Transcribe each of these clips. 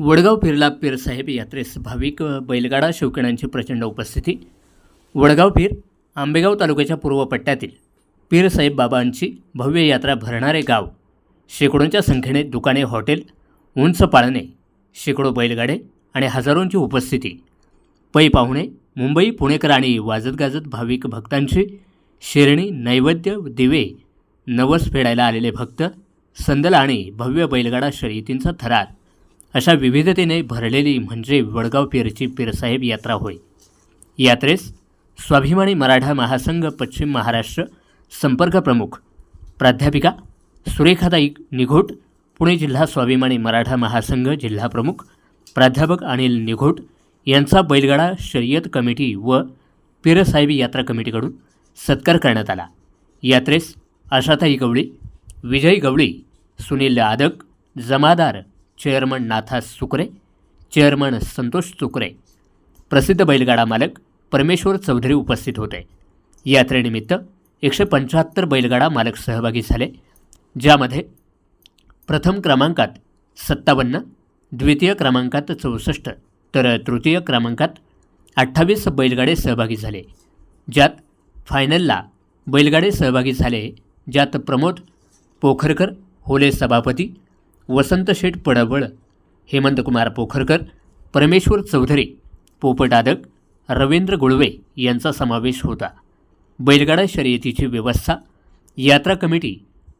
वडगाव फिरला पीरसाहेब यात्रेस भाविक बैलगाडा शौकीणांची प्रचंड उपस्थिती. वडगाव पीर आंबेगाव तालुक्याच्या पूर्व पट्ट्यातील पीरसाहेब बाबांची भव्य यात्रा भरणारे गाव. शेकडोंच्या संख्येने दुकाने हॉटेल उंच पाळणे शेकडो बैलगाडे आणि हजारोंची उपस्थिती. पै पाहुणे मुंबई पुणेकर आणि वाजत गाजत भाविक भक्तांची शेरणी नैवेद्य दिवे नवस फेडायला आलेले भक्त संदल आणि भव्य बैलगाडा शर्यतींचा थरार. अशा विविधतेने भरलेली म्हणजे वडगाव पीरची पीरसाहेब यात्रा होय. यात्रेस स्वाभिमानी मराठा महासंघ पश्चिम महाराष्ट्र संपर्क प्रमुख प्राध्यापिका सुरेखाताई निघोट पुणे जिल्हा स्वाभिमानी मराठा महासंघ जिल्हा प्रमुख प्राध्यापक अनिल निघोट यांचा बैलगाडा शर्यत कमिटी व पीरसाहेबी यात्रा कमिटीकडून सत्कार करण्यात आला. यात्रेस आशाताई गवळी विजय गवळी सुनील आदक जमादार चेअरमन नाथा सुकरे चेअरमन संतोष सुकरे प्रसिद्ध बैलगाडा मालक परमेश्वर चौधरी उपस्थित होते. यात्रेनिमित्त एकशे पंच्याहत्तर बैलगाडा मालक सहभागी झाले ज्यामध्ये प्रथम क्रमांकात सत्तावन्न द्वितीय क्रमांकात चौसष्ट तर तृतीय क्रमांकात अठ्ठावीस बैलगाडे सहभागी झाले. ज्यात फायनलला बैलगाडे सहभागी झाले ज्यात प्रमोद पोखरकर होले सभापती वसंत शेठ पडवळ हेमंतकुमार पोखरकर परमेश्वर चौधरी पोपट आदक रवींद्र गुळवे यांचा समावेश होता. बैलगाडा शर्यतीची व्यवस्था यात्रा कमिटी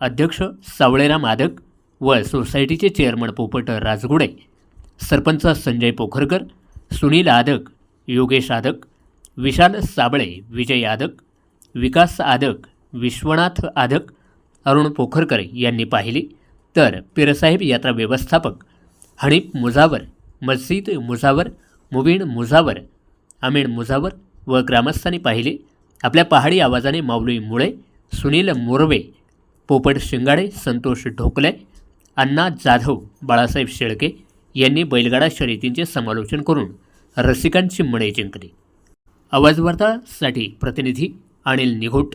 अध्यक्ष सावळेराम आदक व सोसायटीचे चेअरमन पोपट राजगुडे सरपंच संजय पोखरकर सुनील आदक योगेश आदक विशाल साबळे विजय आदक विकास आदक विश्वनाथ आदक अरुण पोखरकर यांनी पाहिली. तर पीरसाहेब यात्रा व्यवस्थापक हनीफ मुझावर मस्जिद मुझावर मुबीन मुझावर अमीन मुझावर व ग्रामस्थांनी पाहिले आपल्या पहाडी आवाजाने माऊली मुळे सुनील मोरवे पोपट शिंगाडे संतोष ढोकले अण्णा जाधव बाळासाहेब शेळके यांनी बैलगाडा शर्यतींचे समालोचन करून रसिकांची मने जिंकली. आवाजवार्तासाठी प्रतिनिधी अनिल निघोट